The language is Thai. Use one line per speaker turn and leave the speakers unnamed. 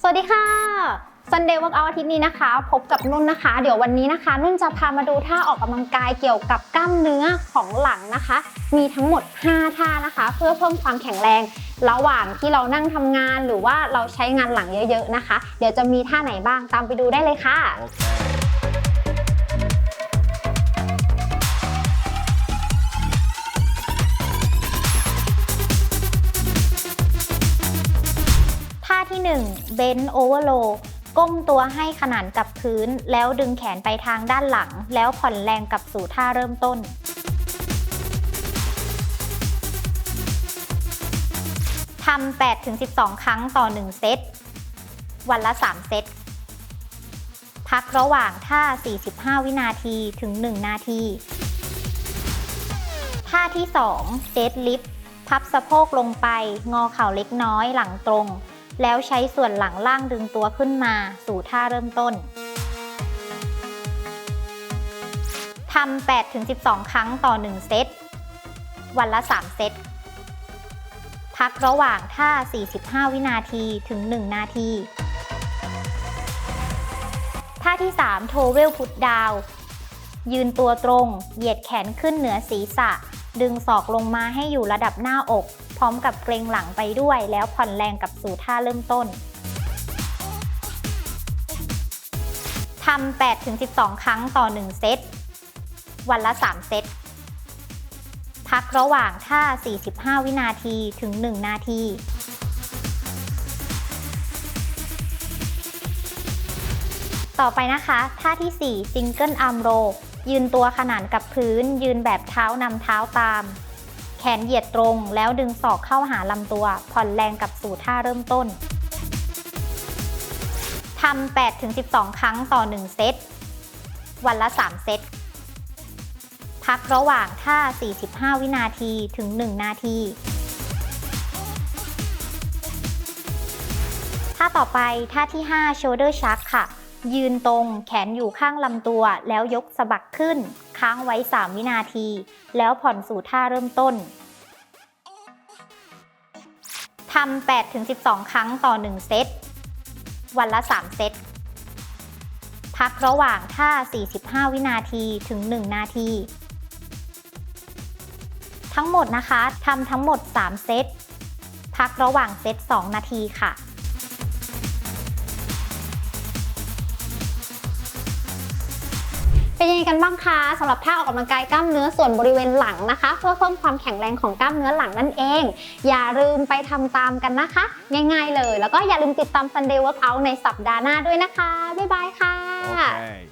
สวัสดีค่ะ Sunday Workout อาทิตย์นี้นะคะ พบกับนุ่นนะคะ เดี๋ยววันนี้นะคะ นุ่นจะพามาดูท่าออกกำลังกายเกี่ยวกับกล้ามเนื้อของหลังนะคะ มีทั้งหมด 5 ท่านะคะ เพื่อเพิ่มความแข็งแรงระหว่างที่เรานั่งทำงานหรือว่าเราใช้งานหลังเยอะ ๆ นะคะ เดี๋ยวจะมีท่าไหนบ้างตามไปดูได้เลยค่ะ ท่าที่1 Bend Over Row ก้มตัวให้ขนานกับพื้น แล้วดึงแขนไปทางด้านหลัง แล้วผ่อนแรงกลับสู่ท่าเริ่มต้น ทำ 8-12 ครั้งต่อ 1 เซต วันละ 3 เซต พักระหว่างท่า 45 วินาทีถึง 1 นาที ท่าที่2 Dead Lift พับสะโพกลงไป งอเข่าเล็กน้อยหลังตรง แล้วใช้ส่วนหลังล่างดึงตัวขึ้นมาสู่ท่าเริ่มต้นทำ8-12 ครั้งต่อ 1 เซต วันละ 3 เซต พักระหว่างท่า 45 วินาทีถึง 1 นาที ท่าที่ 3 โทเวลพุทดาวยืนตัวตรง เหยียดแขนขึ้นเหนือศีรษะ ดึงศอกลงมาให้อยู่ระดับหน้าอก ร้อมกับเกรงหลังไปด้วย แล้วผ่อนแรงกับสู่ท่าเริ่มต้นทำ8-12 ครั้งต่อ 1 เซต วันละ 3 เซต พักระหว่างท่า 45 วินาทีถึง 1 นาทีต่อไปนะคะ ท่าที่ 4 Single Arm Row ยืนตัวขนานกับพื้น ยืนแบบเท้านำเท้าตาม แขนเหยียดตรงแล้วดึงศอกเข้าหาลำตัว ผ่อนแรงกับสู่ท่าเริ่มต้นทำ8-12 ครั้งต่อ 1 เซต วันละ 3 เซต พักระหว่างท่า 45 วินาทีถึง 1 นาที ท่าต่อไปท่าที่ 5 shoulder shrug ค่ะ ยืนตรง แขนอยู่ข้างลำตัว แล้วยกสะบักขึ้น ค้างไว้ 3 วินาที แล้วผ่อนสู่ท่าเริ่มต้นทำ8-12 ครั้งต่อ 1 เซต วันละ 3 เซต พักระหว่างท่า 45 วินาทีถึง 1 นาที ทั้งหมดนะคะทำทั้งหมด 3 เซต พักระหว่างเซต 2 นาทีค่ะ เป็นยังไงกันบ้างคะสำหรับท่าออกกำลังกายกล้ามเนื้อส่วนบริเวณหลังนะคะ เพื่อเพิ่มความแข็งแรงของกล้ามเนื้อหลังนั่นเอง อย่าลืมไปทำตามกันนะคะ ง่ายๆเลย แล้วก็อย่าลืมติดตาม Sunday Workout ในสัปดาห์หน้าด้วยนะคะ บ๊ายบายค่ะ
Okay.